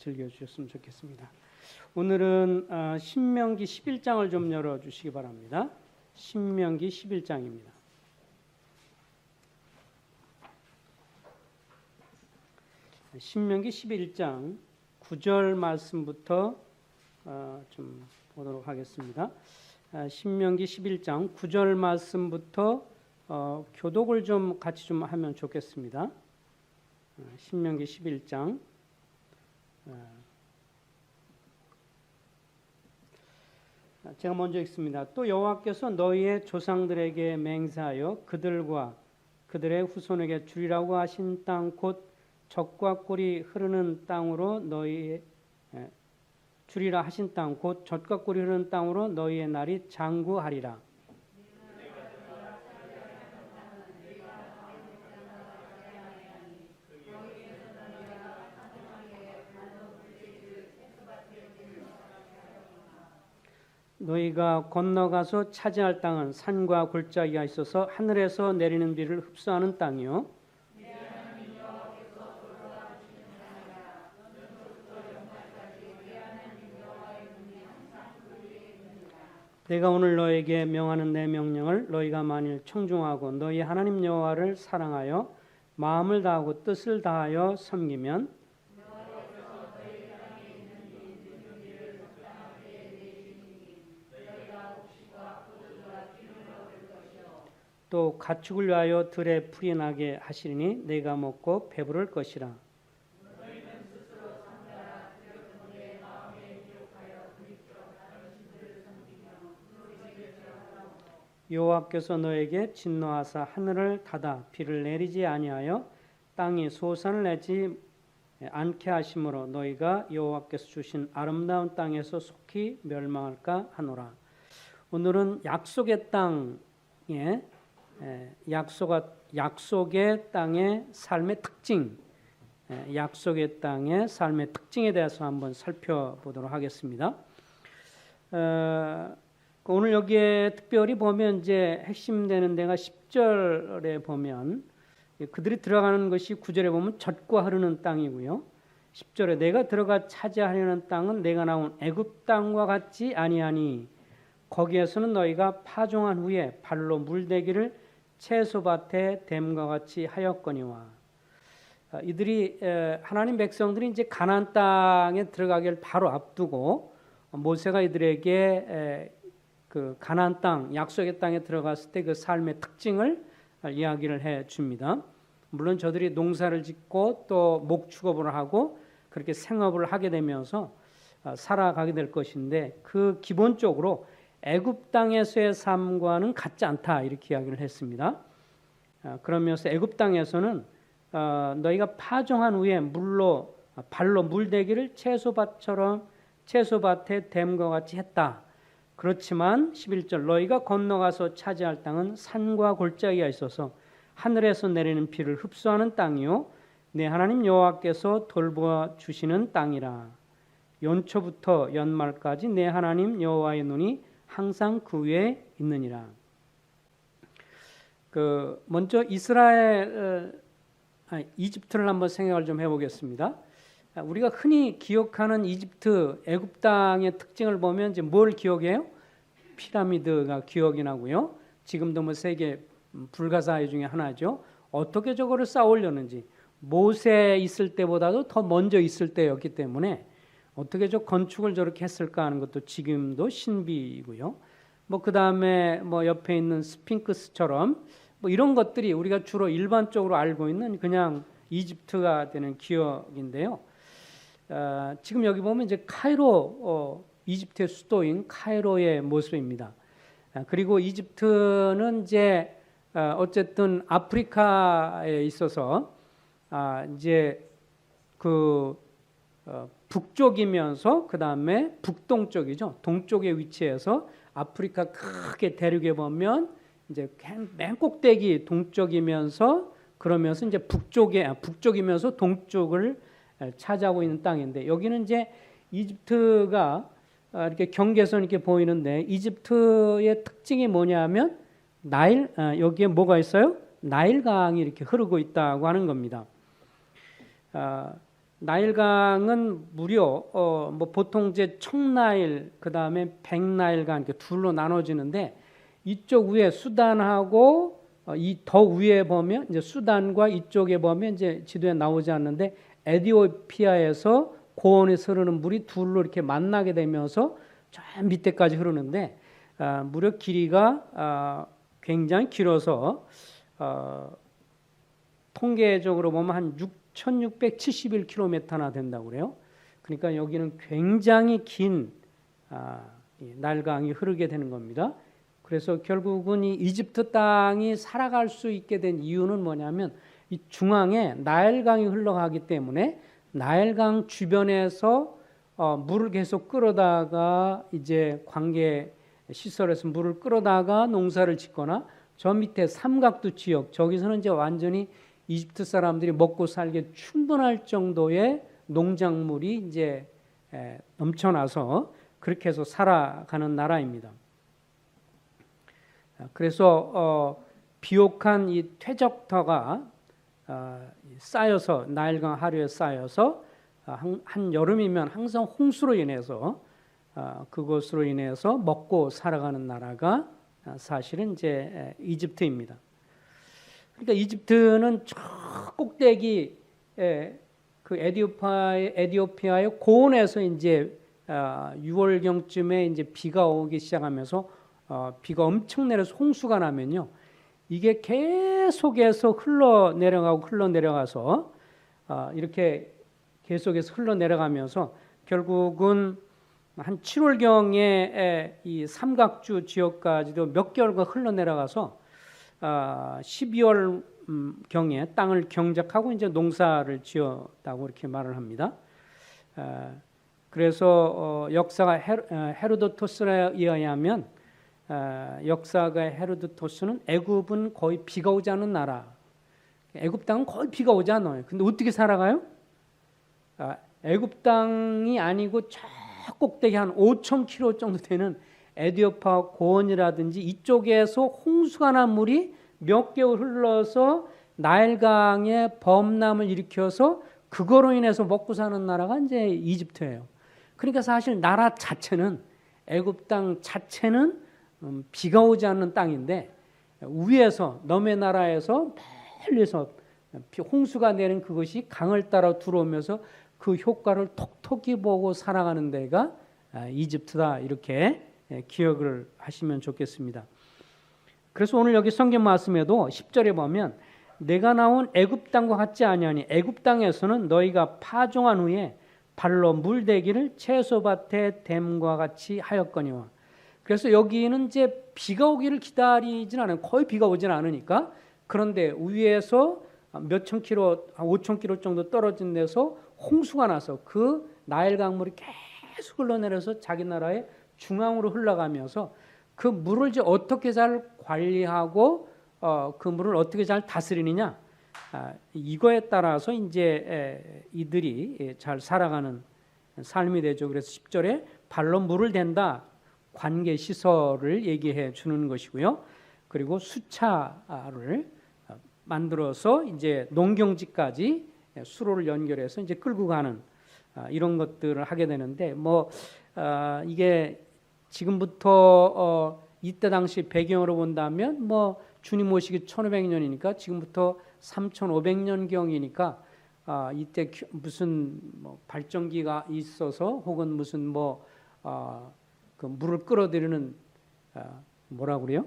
즐겨주셨으면 좋겠습니다. 오늘은 어, 신명기 11장을 좀 열어주시기 바랍니다. 신명기 11장입니다. 신명기 11장 9절 말씀부터 어, 좀 보도록 하겠습니다. 아, 신명기 11장 9절 말씀부터 어, 교독을 좀 같이 좀 하면 좋겠습니다. 어, 신명기 11장 어, 제가 먼저 읽습니다. 또 여호와께서 너희의 조상들에게 맹세하여 그들과 그들의 후손에게 주리라고 하신 땅 곧 적과 꿀이 흐르는 땅으로 너희 에, 주리라 하신 땅곧 젖과 꿀이 흐르는 땅으로 너희의 날이 장구하리라. 너희가 건너가서 차지할 땅은 산과 골짜기가 있어서 하늘에서 내리는 비를 흡수하는 땅이요. 내가 오늘 너에게 명하는 내 명령을 너희가 만일 청중하고 너희 하나님 여호와를 사랑하여 마음을 다하고 뜻을 다하여 섬기면 또 가축을 위하여 들에 풀이 나게 하시리니 내가 먹고 배부를 것이라. 여호와께서 너에게 진노하사 하늘을 닫아 비를 내리지 아니하여 땅이 소산을 내지 않게 하심으로 너희가 여호와께서 주신 아름다운 땅에서 속히 멸망할까 하노라. 오늘은 약속의 땅에 약속 약속의 땅의 삶의 특징, 약속의 땅의 삶의 특징에 대해서 한번 살펴보도록 하겠습니다. 어, 오늘 여기에 특별히 보면 이제 핵심 되는 데가 10절에 보면 그들이 들어가는 것이 9절에 보면 젖과 흐르는 땅이고요. 10절에 내가 들어가 차지하려는 땅은 내가 나온 애굽 땅과 같지 아니하니 거기에서는 너희가 파종한 후에 발로 물대기를 채소밭에 댐과 같이 하였거니와 아, 이들이 하나님 백성들이 이제 가나안 땅에 들어가기를 바로 앞두고 모세가 이들에게 그 가나안 땅 약속의 땅에 들어갔을 때 그 삶의 특징을 이야기를 해 줍니다. 물론 저들이 농사를 짓고 또 목축업을 하고 그렇게 생업을 하게 되면서 아, 살아가게 될 것인데 그 기본적으로 애굽 땅에서의 삶과는 같지 않다 이렇게 이야기를 했습니다. 아, 그러면서 애굽 땅에서는 어, 너희가 파종한 후에 물로 발로 물대기를 채소밭처럼 채소밭에 댐과 같이 했다. 그렇지만 11절 너희가 건너가서 차지할 땅은 산과 골짜기가 있어서 하늘에서 내리는 비를 흡수하는 땅이요 내 하나님 여호와께서 돌보아 주시는 땅이라 연초부터 연말까지 내 하나님 여호와의 눈이 항상 그 위에 있느니라. 그 먼저 이스라엘 아, 이집트를 한번 생각을 좀 해보겠습니다. 우리가 흔히 기억하는 이집트 애굽 땅의 특징을 보면 이제 뭘 기억해요? 피라미드가 기억이 나고요. 지금도 뭐 세계 불가사의 중에 하나죠. 어떻게 저거를 쌓으려는지 모세 있을 때보다도 더 먼저 있을 때였기 때문에 어떻게 저 건축을 저렇게 했을까 하는 것도 지금도 신비이고요. 뭐 그다음에 뭐 옆에 있는 스핑크스처럼 뭐 이런 것들이 우리가 주로 일반적으로 알고 있는 그냥 이집트가 되는 기억인데요. 어, 지금 여기 보면 이제 카이로 어, 이집트의 수도인 카이로의 모습입니다. 어, 그리고 이집트는 이제 어, 어쨌든 아프리카에 있어서 아, 이제 그 어, 북쪽이면서 그 다음에 북동쪽이죠. 동쪽에 위치해서 아프리카 크게 대륙에 보면 이제 맨 꼭대기 동쪽이면서 그러면서 이제 북쪽에 아, 북쪽이면서 동쪽을 차지하고 있는 땅인데 여기는 이제 이집트가 아, 이렇게 경계선 이렇게 보이는데 이집트의 특징이 뭐냐면 나일 아, 여기에 뭐가 있어요? 나일강이 이렇게 흐르고 있다고 하는 겁니다. 나일강은 무려 어, 뭐 보통 이제 청나일 그다음에 백나일강 이렇게 둘로 나눠지는데 이쪽 위에 수단하고 어, 이더 위에 보면 이제 수단과 이쪽에 보면 이제 지도에 나오지 않는데 에디오피아에서 고원에서 흐르는 물이 둘로 이렇게 만나게 되면서 저 밑에까지 흐르는데 아, 무려 길이가 아, 굉장히 길어서 어, 통계적으로 보면 한 6,671km나 된다고 그래요. 그러니까 여기는 굉장히 긴 아, 이 날강이 흐르게 되는 겁니다. 그래서 결국은 이 이집트 땅이 살아갈 수 있게 된 이유는 뭐냐면 이 중앙에 나일강이 흘러가기 때문에 나일강 주변에서 어, 물을 계속 끌어다가 이제 관계 시설에서 물을 끌어다가 농사를 짓거나 저 밑에 삼각도 지역 저기서는 이제 완전히 이집트 사람들이 먹고 살기 충분할 정도의 농작물이 이제 에, 넘쳐나서 그렇게 해서 살아가는 나라입니다. 아, 그래서 어, 비옥한 이 퇴적터가 어, 쌓여서 나일강 하류에 쌓여서 아, 한, 한 여름이면 항상 홍수로 인해서 아, 그것으로 인해서 먹고 살아가는 나라가 아, 사실은 이제 에, 이집트입니다. 그러니까 이집트는 저 꼭대기 에, 그 에디오파의 에디오피아의 고원에서 이제 아, 6월경쯤에 이제 비가 오기 시작하면서 어, 비가 엄청 내려서 홍수가 나면요. 이게 계속해서 흘러 내려가고 흘러 내려가서 어, 이렇게 계속해서 흘러 내려가면서 결국은 한 7월경에 이 삼각주 지역까지도 몇 개월간 흘러 내려가서 아, 12월 음, 경에 땅을 경작하고 이제 농사를 지었다고 이렇게 말을 합니다. 아, 그래서 어, 역사가 헤- 어, 헤로도토스에 의하면 아, 역사가 헤로도토스는 애굽은 거의 비가 오지 않는 나라. 애굽 땅은 거의 비가 오지 않아요. 근데 어떻게 살아가요? 아, 애굽 땅이 아니고 저 꼭대기 한 5천 킬로 정도 되는 에디오파 고원이라든지 이쪽에서 홍수가 난 물이 몇 개월 흘러서 나일강에 범람을 일으켜서 그거로 인해서 먹고 사는 나라가 이제 이집트예요. 그러니까 사실 나라 자체는 애굽 땅 자체는 음, 비가 오지 않는 땅인데 위에서 넘의 나라에서 멀리서 비- 홍수가 내린 그것이 강을 따라 들어오면서 그 효과를 톡톡히 보고 살아가는 데가 아, 이집트다 이렇게 예, 기억을 하시면 좋겠습니다. 그래서 오늘 여기 성경 말씀에도 10절에 보면 내가 나온 애굽 땅과 같지 아니하니 애굽 땅에서는 너희가 파종한 후에 발로 물대기를 채소밭에 댐과 같이 하였거니와 그래서 여기는 이제 비가 오기를 기다리진 않아요. 거의 비가 오진 않으니까 그런데 위에서 몇천 킬로, 한 5천 킬로 정도 떨어진 데서 홍수가 나서 그 나일 강물이 계속 흘러내려서 자기 나라의 중앙으로 흘러가면서 그 물을 이제 어떻게 잘 관리하고 어, 그 물을 어떻게 잘 다스리느냐 아, 이거에 따라서 이제 에, 이들이 예, 잘 살아가는 삶이 되죠. 그래서 10절에 발로 물을 댄다 관계 시설을 얘기해 주는 것이고요. 그리고 수차를 어, 만들어서 이제 농경지까지 수로를 연결해서 이제 끌고 가는 아, 이런 것들을 하게 되는데 뭐 아, 이게 지금부터 어, 이때 당시 배경으로 본다면 뭐 주님 오시기 1500년이니까 지금부터 3500년 경이니까 아, 이때 큐- 무슨 뭐 발전기가 있어서 혹은 무슨 뭐 아, 그 물을 끌어들이는 아, 뭐라 그래요?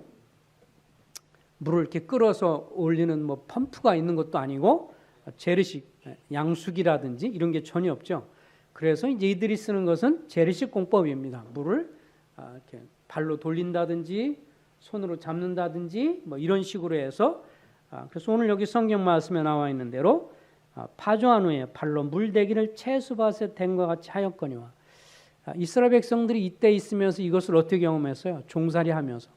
물을 이렇게 끌어서 올리는 뭐 펌프가 있는 것도 아니고 재래식 양수기라든지 이런 게 전혀 없죠. 그래서 이제 이들이 쓰는 것은 재래식 공법입니다. 물을 아, 이렇게 발로 돌린다든지 손으로 잡는다든지 뭐 이런 식으로 해서 아, 그래서 오늘 여기 성경 말씀에 나와 있는 대로 아, 파종한 후에 발로 물대기를 채수밭에 댄과 같이 하였거니와 아, 이스라엘 백성들이 이때 있으면서 이것을 어떻게 경험했어요? 종살이 하면서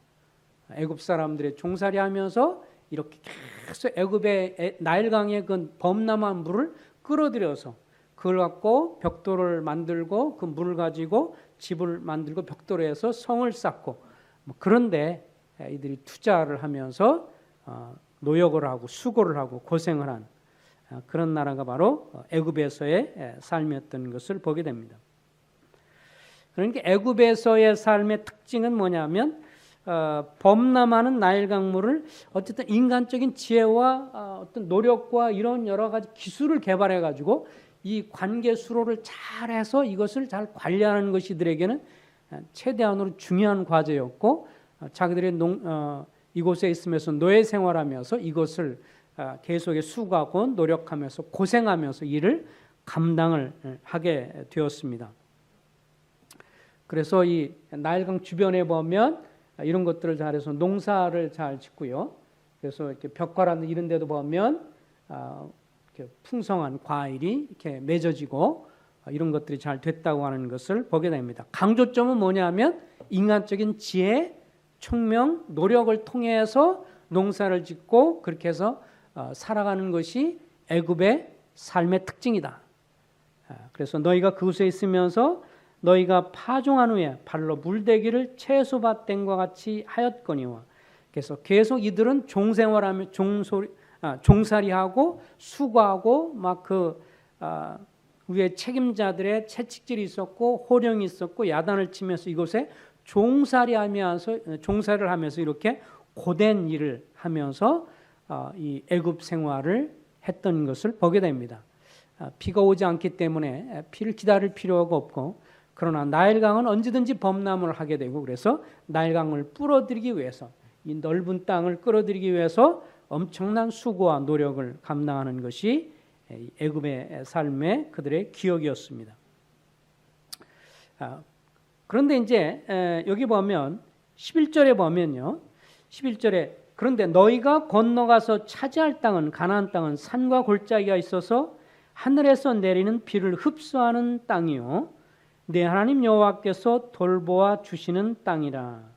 애굽 사람들의 종살이 하면서 이렇게 계속 애굽의 애- 나일강의 그 범람한 물을 끌어들여서 그걸 갖고 벽돌을 만들고 그 물을 가지고 집을 만들고 벽돌을 해서 성을 쌓고 뭐 그런데 이들이 투자를 하면서 어, 노역을 하고 수고를 하고 고생을 한 아, 그런 나라가 바로 애굽에서의 삶이었던 것을 보게 됩니다. 그러니까 애굽에서의 삶의 특징은 뭐냐면 어, 범람하는 나일 강물을 어쨌든 인간적인 지혜와 어, 어떤 노력과 이런 여러 가지 기술을 개발해 가지고 이 관계 수로를 잘 해서 이것을 잘 관리하는 것이 이들에게는 최대한으로 중요한 과제였고 어, 자기들의 농, 어, 이곳에 있으면서 노예 생활하면서 이것을 어, 계속에 수고하고 노력하면서 고생하면서 일을 감당을 하게 되었습니다. 그래서 이 나일강 주변에 보면 이런 것들을 잘해서 농사를 잘 짓고요. 그래서 이렇게 벽화라는 이런 데도 보면 아, 이렇게 풍성한 과일이 이렇게 맺어지고 이런 것들이 잘 됐다고 하는 것을 보게 됩니다. 강조점은 뭐냐면 인간적인 지혜, 총명, 노력을 통해서 농사를 짓고 그렇게 해서 어, 살아가는 것이 애굽의 삶의 특징이다. 아, 그래서 너희가 그곳에 있으면서 너희가 파종한 후에 발로 물대기를 채소밭된과 같이 하였거니와 그래서 계속 이들은 종생활하며 종소리 아, 종살이하고 수고하고 막그 아, 위에 책임자들의 채찍질이 있었고 호령이 있었고 야단을 치면서 이곳에 종살이하면서 종살을 하면서 이렇게 고된 일을 하면서 아, 이 애굽 생활을 했던 것을 보게 됩니다. 아, 비가 오지 않기 때문에 피를 기다릴 필요가 없고 그러나 나일강은 언제든지 범람을 하게 되고 그래서 나일강을 뿌러들이기 위해서 이 넓은 땅을 끌어들이기 위해서 엄청난 수고와 노력을 감당하는 것이 애굽의 삶의 그들의 기억이었습니다. 아, 그런데 이제 여기 보면 11절에 보면요. 11절에 그런데 너희가 건너가서 차지할 땅은 가나안 땅은 산과 골짜기가 있어서 하늘에서 내리는 비를 흡수하는 땅이요 내 하나님 여호와께서 돌보아 주시는 땅이라.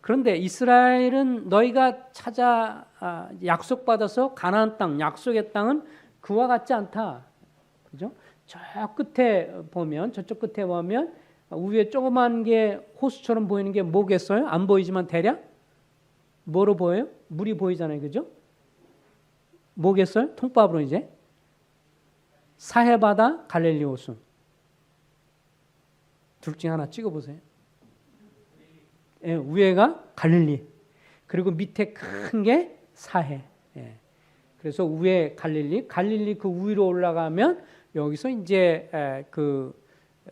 그런데 이스라엘은 너희가 찾아 아, 약속받아서 가나안 땅, 약속의 땅은 그와 같지 않다. 그죠? 저 끝에 보면 저쪽 끝에 보면 위에 조그만 게 호수처럼 보이는 게 뭐겠어요? 안 보이지만 대략 뭐로 보여요? 물이 보이잖아요. 그죠? 뭐겠어요? 통밥으로 이제 사해바다 갈릴리 호수. 둘 중에 하나 찍어 보세요. 예, 위에가 갈릴리. 그리고 밑에 큰 게 사해. 예. 그래서 위에 갈릴리, 갈릴리 그 위로 올라가면 여기서 이제 그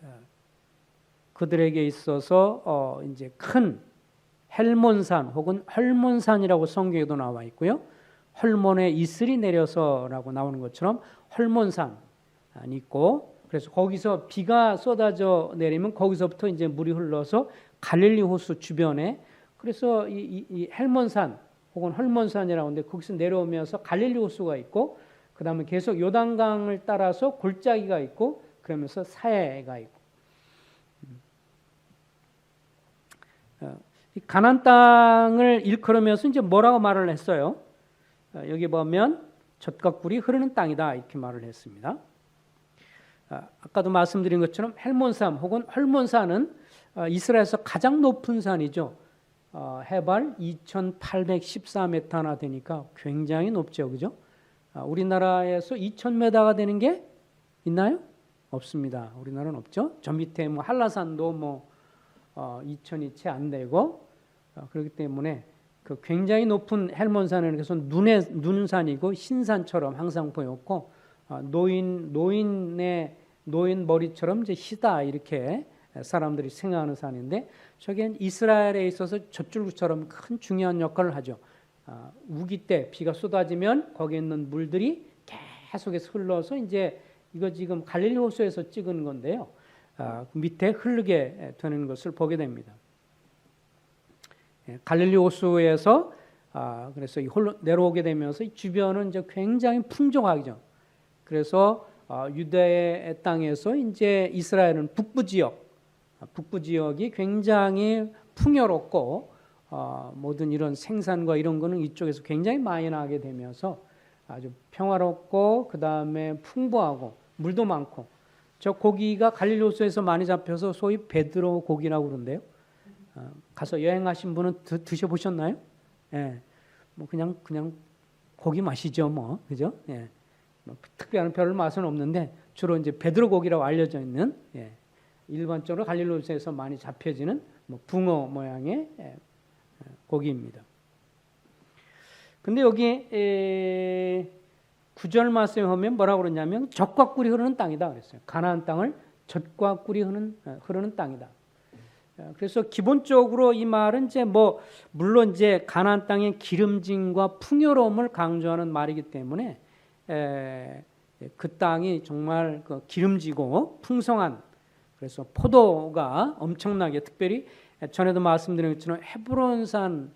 어, 그들에게 있어서 어 이제 큰 헬몬산 혹은 헐몬산이라고 성경에도 나와 있고요. 헐몬에 이슬이 내려서라고 나오는 것처럼 헐몬산 있고 그래서 거기서 비가 쏟아져 내리면 거기서부터 이제 물이 흘러서 갈릴리 호수 주변에 그래서 이, 이, 이 헬몬산 혹은 헐몬산이라고 하는데 거기서 내려오면서 갈릴리 호수가 있고 그 다음에 계속 요단강을 따라서 골짜기가 있고 그러면서 사해가 있고 음. 어, 가난 땅을 일컬으면서 이제 뭐라고 말을 했어요? 어, 여기 보면 젖과 꿀이 흐르는 땅이다 이렇게 말을 했습니다. 아, 아까도 말씀드린 것처럼 헬몬산 혹은 헐몬산은 어, 이스라엘에서 가장 높은 산이죠. 어, 해발 2,814m나 되니까 굉장히 높죠, 그죠? 아, 우리나라에서 2,000m가 되는 게 있나요? 없습니다. 우리나라는 없죠. 저 밑에 뭐 한라산도 뭐 어, 2,000이 채 안 되고 어, 그렇기 때문에 그 굉장히 높은 헬몬산은 그래서 눈의 눈산이고 흰산처럼 항상 보였고 어, 노인 노인의 노인 머리처럼 이제 희다 이렇게 사람들이 생각하는 산인데 저게 이스라엘에 있어서 젖줄구처럼 큰 중요한 역할을 하죠. 아, 우기 때 비가 쏟아지면 거기에 있는 물들이 계속해서 흘러서 이제 이거 지금 갈릴리 호수에서 찍은 건데요. 아, 그 밑에 흐르게 되는 것을 보게 됩니다. 예, 갈릴리 호수에서 아, 그래서 내려오게 되면서 주변은 이제 굉장히 풍족하죠. 그래서 유대의 땅에서 이제 이스라엘은 북부 지역 북부 지역이 굉장히 풍요롭고 어, 모든 이런 생산과 이런 거는 이쪽에서 굉장히 많이 나게 되면서 아주 평화롭고 그 다음에 풍부하고 물도 많고 저 고기가 갈릴로스에서 많이 잡혀서 소위 베드로 고기라고 그러는데요. 어, 가서 여행하신 분은 드, 셔 보셨나요? 예, 뭐 그냥 그냥 고기 맛이죠, 뭐 그죠? 예. 뭐 특별한 별 맛은 없는데 주로 이제 베드로 고기라고 알려져 있는 예, 일반적으로 갈릴로스에서 많이 잡혀지는 뭐 붕어 모양의 예, 고기입니다. 근데 여기 에, 구절 말씀에 보면 뭐라고 그러냐면 젖과 꿀이 흐르는 땅이다 그랬어요. 가나안 땅을 젖과 꿀이 흐르는 어, 흐르는 땅이다. 어, 그래서 기본적으로 이 말은 이제 뭐 물론 이제 가나안 땅의 기름짐과 풍요로움을 강조하는 말이기 때문에 에, 그 땅이 정말 그 기름지고 풍성한 그래서 포도가 엄청나게 특별히 전에도 말씀드린 것처럼 헤브론산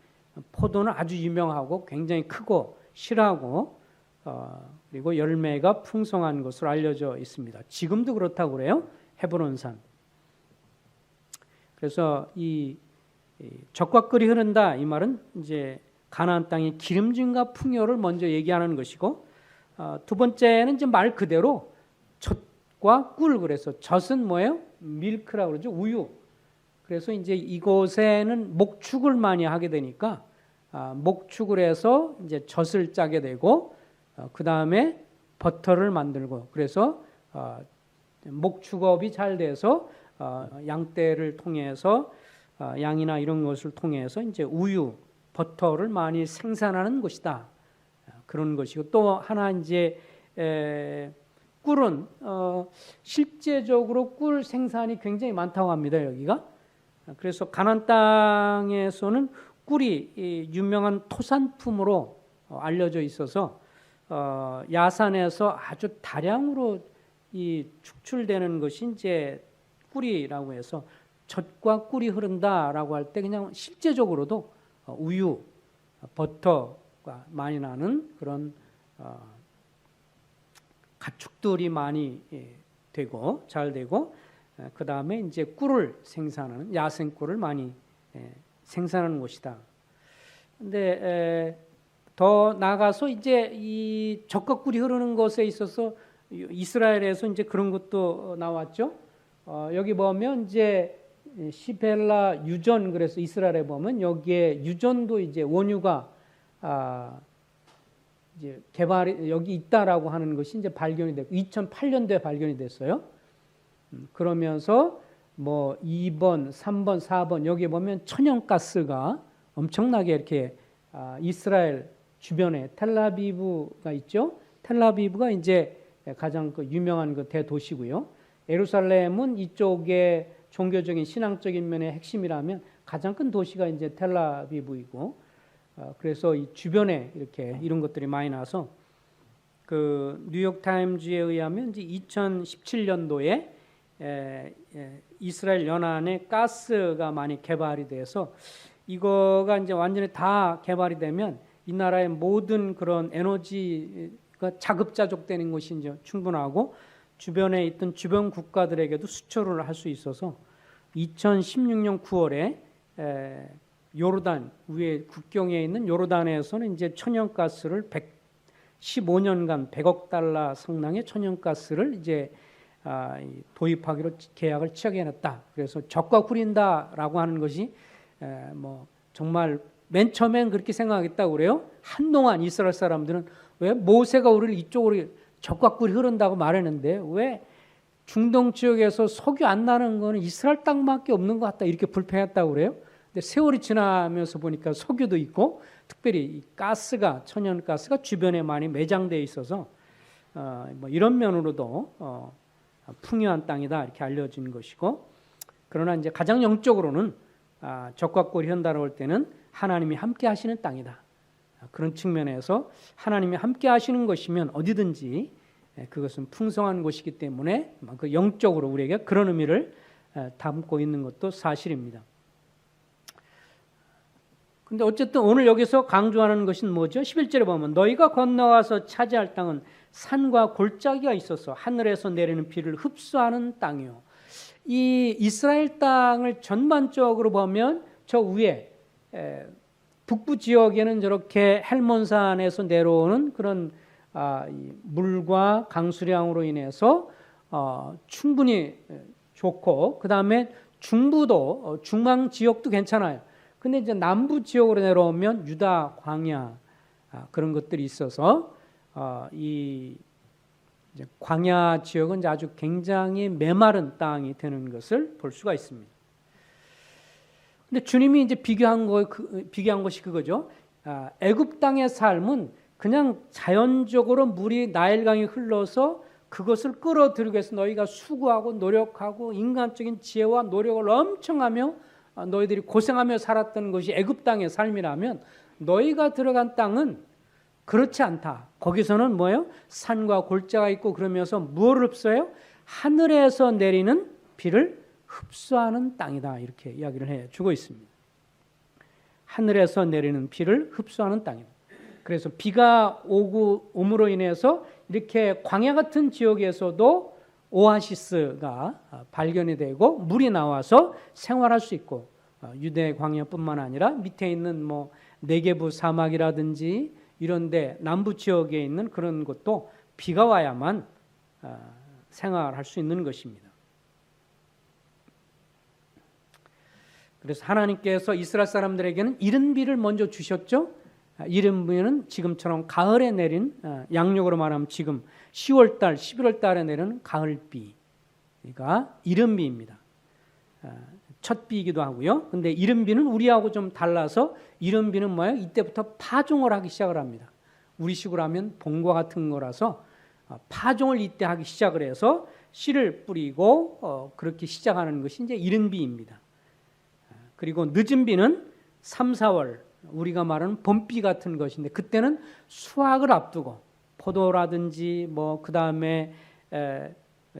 포도는 아주 유명하고 굉장히 크고 실하고 어, 그리고 열매가 풍성한 것으로 알려져 있습니다. 지금도 그렇다고 그래요. 헤브론산. 그래서 이, 이 적과 끓이 흐른다 이 말은 이제 가나안 땅의 기름짐과 풍요를 먼저 얘기하는 것이고 어, 두 번째는 이제 말 그대로 젖과 꿀 그래서 젖은 뭐예요? 밀크라고 그러죠 우유. 그래서 이제 이곳에는 목축을 많이 하게 되니까 아, 목축을 해서 이제 젖을 짜게 되고 어, 그 다음에 버터를 만들고 그래서 어, 목축업이 잘 돼서 어, 양떼를 통해서 어, 양이나 이런 것을 통해서 이제 우유, 버터를 많이 생산하는 곳이다. 어, 그런 것이고 또 하나 이제 에, 꿀은 어, 실제적으로 꿀 생산이 굉장히 많다고 합니다 여기가. 그래서 가난 땅에서는 꿀이 이 유명한 토산품으로 어, 알려져 있어서 어, 야산에서 아주 다량으로 이 축출되는 것이 이제 꿀이라고 해서 젖과 꿀이 흐른다라고 할 때 그냥 실제적으로도 어, 우유, 버터가 많이 나는 그런 어, 가축들이 많이 예, 되고 잘 되고 그 다음에 이제 꿀을 생산하는 야생 꿀을 많이 예, 생산하는 곳이다. 근데 더 나가서 이제 이 적과 꿀이 흐르는 것에 있어서 이스라엘에서 이제 그런 것도 나왔죠. 어, 여기 보면 이제 시벨라 유전 그래서 이스라엘에 보면 여기에 유전도 이제 원유가 아, 이제 개발이 여기 있다라고 하는 것이 이제 발견이 됐고 2008년도에 발견이 됐어요. 음, 그러면서 뭐 2번, 3번, 4번 여기 보면 천연가스가 엄청나게 이렇게 아, 이스라엘 주변에 텔라비브가 있죠. 텔라비브가 이제 가장 그 유명한 그 대도시고요. 예루살렘은 이쪽에 종교적인 신앙적인 면의 핵심이라면 가장 큰 도시가 이제 텔라비브이고 어, 그래서 이 주변에 이렇게 이런 것들이 많이 나서 그 뉴욕 타임즈에 의하면 이제 2017년도에 에, 에, 이스라엘 연안에 가스가 많이 개발이 돼서 이거가 이제 완전히 다 개발이 되면 이 나라의 모든 그런 에너지가 자급자족되는 것이 이제 충분하고 주변에 있던 주변 국가들에게도 수출을 할 수 있어서 2016년 9월에 에, 요르단 위에 국경에 있는 요르단에서는 이제 천연가스를 115년간 100억 달러 상당의 천연가스를 이제 아, 도입하기로 계약을 취하게 해놨다. 그래서 적과 구린다라고 하는 것이 에, 뭐 정말 맨 처음엔 그렇게 생각했다고 그래요. 한동안 이스라엘 사람들은 왜 모세가 우리를 이쪽으로 적과 꿀이 흐른다고 말했는데 왜 중동 지역에서 석유 안 나는 거는 이스라엘 땅밖에 없는 것 같다 이렇게 불평했다고 그래요. 근데 세월이 지나면서 보니까 석유도 있고 특별히 가스가 천연 가스가 주변에 많이 매장되어 있어서 어, 뭐 이런 면으로도 어, 풍요한 땅이다 이렇게 알려진 것이고 그러나 이제 가장 영적으로는 아, 적과 현다라고 할 때는 하나님이 함께 하시는 땅이다. 그런 측면에서 하나님이 함께 하시는 것이면 어디든지 예, 그것은 풍성한 곳이기 때문에 그 영적으로 우리에게 그런 의미를 예, 담고 있는 것도 사실입니다. 근데 어쨌든 오늘 여기서 강조하는 것은 뭐죠? 11절에 보면 너희가 건너와서 차지할 땅은 산과 골짜기가 있어서 하늘에서 내리는 비를 흡수하는 땅이요. 이 이스라엘 땅을 전반적으로 보면 저 위에 북부 지역에는 저렇게 헬몬산에서 내려오는 그런 아, 물과 강수량으로 인해서 어, 충분히 좋고 그 다음에 중부도 어, 중앙 지역도 괜찮아요. 근데 이제 남부 지역으로 내려오면 유다 광야 아, 그런 것들이 있어서 어, 이 광야 지역은 아주 굉장히 메마른 땅이 되는 것을 볼 수가 있습니다. 근데 주님이 이제 비교한 거 그, 비교한 것이 그거죠. 아, 애굽 땅의 삶은 그냥 자연적으로 물이 나일강이 흘러서 그것을 끌어들이기 위해서 너희가 수고하고 노력하고 인간적인 지혜와 노력을 엄청 하며 아, 너희들이 고생하며 살았던 것이 애굽 땅의 삶이라면 너희가 들어간 땅은 그렇지 않다. 거기서는 뭐예요? 산과 골짜가 있고 그러면서 무엇을 흡수해요? 하늘에서 내리는 비를 흡수하는 땅이다. 이렇게 이야기를 해 주고 있습니다. 하늘에서 내리는 비를 흡수하는 땅이다. 그래서 비가 오고 옴으로 인해서 이렇게 광야 같은 지역에서도 오아시스가 발견이 되고 물이 나와서 생활할 수 있고 어, 유대 광야뿐만 아니라 밑에 있는 뭐 네게부 사막이라든지 이런데 남부 지역에 있는 그런 곳도 비가 와야만 어, 생활할 수 있는 것입니다. 그래서 하나님께서 이스라엘 사람들에게는 이른 비를 먼저 주셨죠. 아, 이른 비는 지금처럼 가을에 내린 어, 양력으로 말하면 지금 10월 달, 11월 달에 내리는 가을비가 이른 비입니다. 아, 첫 비이기도 하고요. 근데 이른 비는 우리하고 좀 달라서 이른 비는 뭐예요? 이때부터 파종을 하기 시작을 합니다. 우리식으로 하면 봄과 같은 거라서 어, 파종을 이때 하기 시작을 해서 씨를 뿌리고 어, 그렇게 시작하는 것이 이제 이른 비입니다. 그리고 늦은 비는 3, 4월 우리가 말하는 봄비 같은 것인데 그때는 수확을 앞두고 포도라든지 뭐 그다음에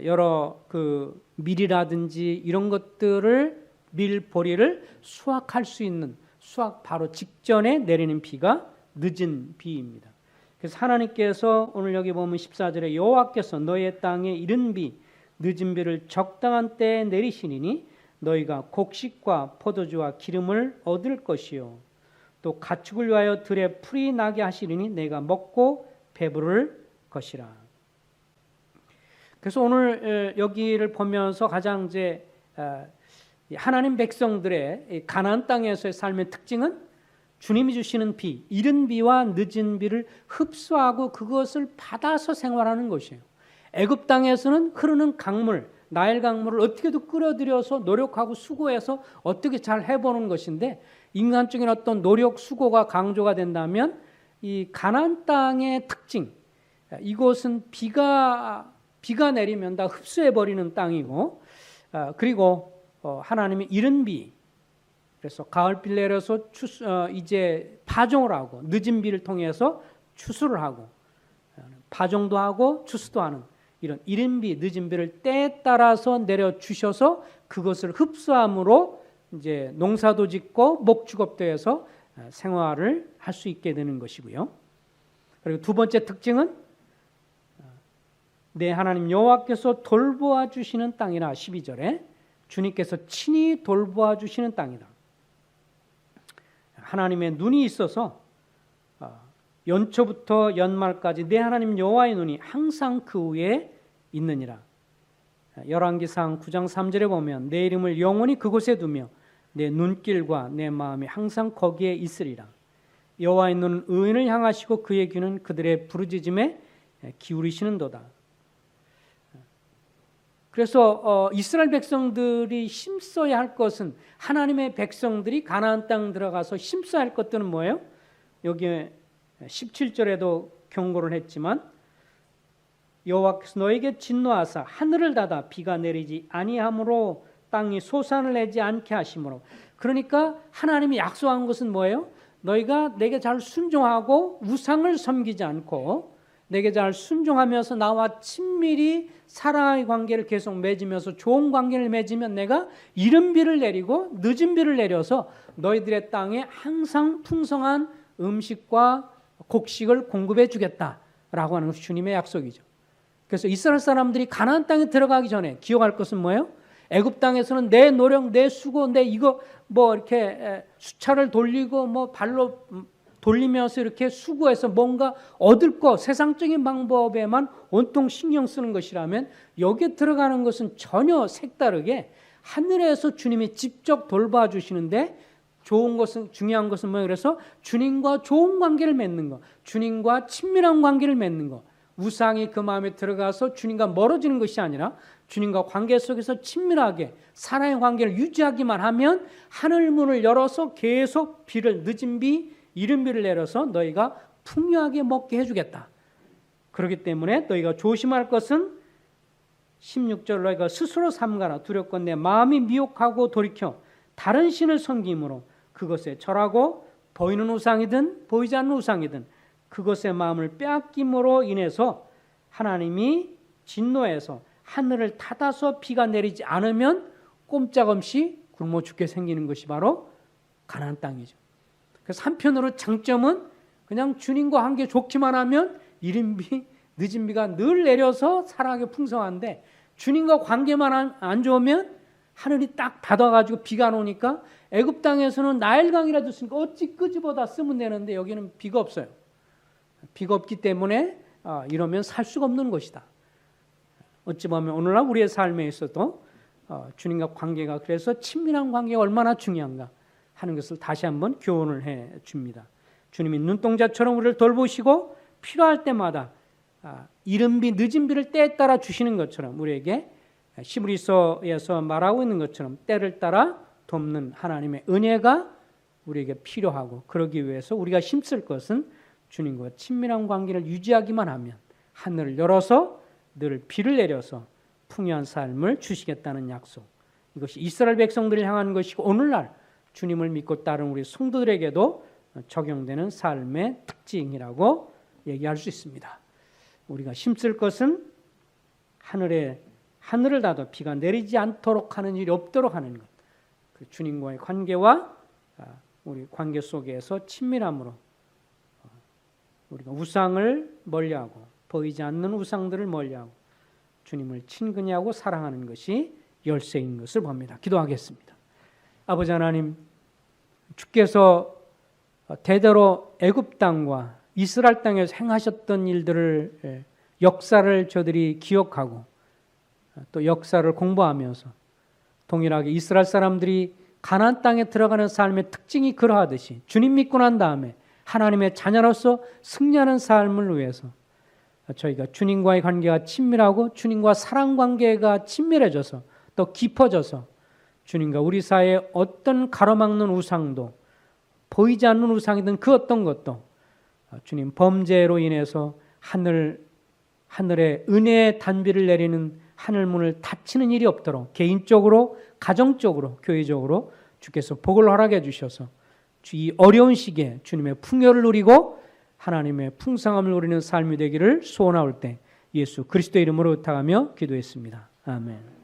여러 그 밀이라든지 이런 것들을 밀 보리를 수확할 수 있는 수확 바로 직전에 내리는 비가 늦은 비입니다. 그래서 하나님께서 오늘 여기 보면 14절에 여호와께서 너의 땅에 이른 비 늦은 비를 적당한 때에 내리시니 너희가 곡식과 포도주와 기름을 얻을 것이요 또 가축을 위하여 들에 풀이 나게 하시리니 내가 먹고 배부를 것이라. 그래서 오늘 여기를 보면서 가장 이제 하나님 백성들의 가나안 땅에서의 삶의 특징은 주님이 주시는 비, 이른 비와 늦은 비를 흡수하고 그것을 받아서 생활하는 것이에요. 애굽 땅에서는 흐르는 강물, 나일 강물을 어떻게든 끌어들여서 노력하고 수고해서 어떻게 잘 해보는 것인데 인간적인 어떤 노력 수고가 강조가 된다면 이 가난 땅의 특징 이곳은 비가 비가 내리면 다 흡수해 버리는 땅이고 어, 그리고 어, 하나님의 이른 비 그래서 가을 비 내려서 추수, 어, 이제 파종을 하고 늦은 비를 통해서 추수를 하고 파종도 하고 추수도 하는 이런 이른 비, 늦은 비를 때에 따라서 내려 주셔서 그것을 흡수함으로 이제 농사도 짓고 목축업도 해서 어, 생활을 할 수 있게 되는 것이고요. 그리고 두 번째 특징은 어, 내 하나님 여호와께서 돌보아 주시는 땅이라 12절에 주님께서 친히 돌보아 주시는 땅이다. 하나님의 눈이 있어서 연초부터 연말까지 내 하나님 여호와의 눈이 항상 그 위에 있느니라. 열왕기상 9장 3절에 보면 내 이름을 영원히 그곳에 두며 내 눈길과 내 마음이 항상 거기에 있으리라. 여호와의 눈은 의인을 향하시고 그의 귀는 그들의 부르짖음에 기울이시는도다. 그래서 어, 이스라엘 백성들이 힘써야 할 것은 하나님의 백성들이 가나안 땅 들어가서 힘써야 할 것들은 뭐예요? 여기 17절에도 경고를 했지만 여호와께서 너에게 진노하사 하늘을 닫아 비가 내리지 아니함으로 땅이 소산을 내지 않게 하심으로 그러니까 하나님이 약속한 것은 뭐예요? 너희가 내게 잘 순종하고 우상을 섬기지 않고 내게 잘 순종하면서 나와 친밀히 사랑의 관계를 계속 맺으면서 좋은 관계를 맺으면 내가 이른 비를 내리고 늦은 비를 내려서 너희들의 땅에 항상 풍성한 음식과 곡식을 공급해 주겠다라고 하는 것이 주님의 약속이죠. 그래서 이스라엘 사람들이 가나안 땅에 들어가기 전에 기억할 것은 뭐예요? 애굽 땅에서는 내 노력, 내 수고, 내 이거 뭐 이렇게 수차를 돌리고 뭐 발로 돌리면서 이렇게 수고해서 뭔가 얻을 것, 세상적인 방법에만 온통 신경 쓰는 것이라면 여기에 들어가는 것은 전혀 색다르게 하늘에서 주님이 직접 돌봐 주시는데 좋은 것은 중요한 것은 뭐예요? 그래서 주님과 좋은 관계를 맺는 것, 주님과 친밀한 관계를 맺는 것. 우상이 그 마음에 들어가서 주님과 멀어지는 것이 아니라 주님과 관계 속에서 친밀하게 사랑의 관계를 유지하기만 하면 하늘 문을 열어서 계속 비를 늦은 비, 이른 비를 내려서 너희가 풍요하게 먹게 해주겠다. 그렇기 때문에 너희가 조심할 것은 16절 너희가 스스로 삼가라 두렵건대 마음이 미혹하고 돌이켜 다른 신을 섬김으로 그것에 절하고 보이는 우상이든 보이지 않는 우상이든 그것의 마음을 빼앗김으로 인해서 하나님이 진노해서 하늘을 닫아서 비가 내리지 않으면 꼼짝없이 굶어 죽게 생기는 것이 바로 가나안 땅이죠. 그래서 한편으로 장점은 그냥 주님과 관계 좋기만 하면 이른 비, 늦은 비가 늘 내려서 사랑하게 풍성한데 주님과 관계만 안, 안 좋으면 하늘이 딱 닫아가지고 비가 안 오니까 애굽 땅에서는 나일강이라도 있으니까 어찌 끄집어다 쓰면 되는데 여기는 비가 없어요. 비가 없기 때문에 아, 이러면 살 수가 없는 것이다. 어찌 보면 오늘날 우리의 삶에 있어도 어, 주님과 관계가 그래서 친밀한 관계가 얼마나 중요한가 하는 것을 다시 한번 교훈을 해 줍니다. 주님이 눈동자처럼 우리를 돌보시고 필요할 때마다 아, 이른 비 늦은 비를 때에 따라 주시는 것처럼 우리에게 시브리서에서 말하고 있는 것처럼 때를 따라 돕는 하나님의 은혜가 우리에게 필요하고 그러기 위해서 우리가 힘쓸 것은 주님과 친밀한 관계를 유지하기만 하면 하늘을 열어서 늘 비를 내려서 풍요한 삶을 주시겠다는 약속. 이것이 이스라엘 백성들을 향한 것이고 오늘날 주님을 믿고 따른 우리 성도들에게도 적용되는 삶의 특징이라고 얘기할 수 있습니다. 우리가 힘쓸 것은 하늘에 하늘을 닫아 비가 내리지 않도록 하는 일이 없도록 하는 것. 그 주님과의 관계와 아, 우리 관계 속에서 친밀함으로 어, 우리가 우상을 멀리하고 보이지 않는 우상들을 멀리하고 주님을 친근히 하고 사랑하는 것이 열쇠인 것을 봅니다. 기도하겠습니다. 아버지 하나님, 주께서 대대로 애굽 땅과 이스라엘 땅에서 행하셨던 일들을 예, 역사를 저들이 기억하고 또 역사를 공부하면서 동일하게 이스라엘 사람들이 가나안 땅에 들어가는 삶의 특징이 그러하듯이 주님 믿고 난 다음에 하나님의 자녀로서 승리하는 삶을 위해서 저희가 주님과의 관계가 친밀하고 주님과 사랑 관계가 친밀해져서 또 깊어져서 주님과 우리 사이에 어떤 가로막는 우상도 보이지 않는 우상이든 그 어떤 것도 주님 범죄로 인해서 하늘 하늘의 은혜의 단비를 내리는 하늘 문을 닫히는 일이 없도록 개인적으로 가정적으로 교회적으로 주께서 복을 허락해 주셔서 이 어려운 시기에 주님의 풍요를 누리고 하나님의 풍성함을 누리는 삶이 되기를 소원하올 때 예수 그리스도 이름으로 부탁하며 기도했습니다. 아멘.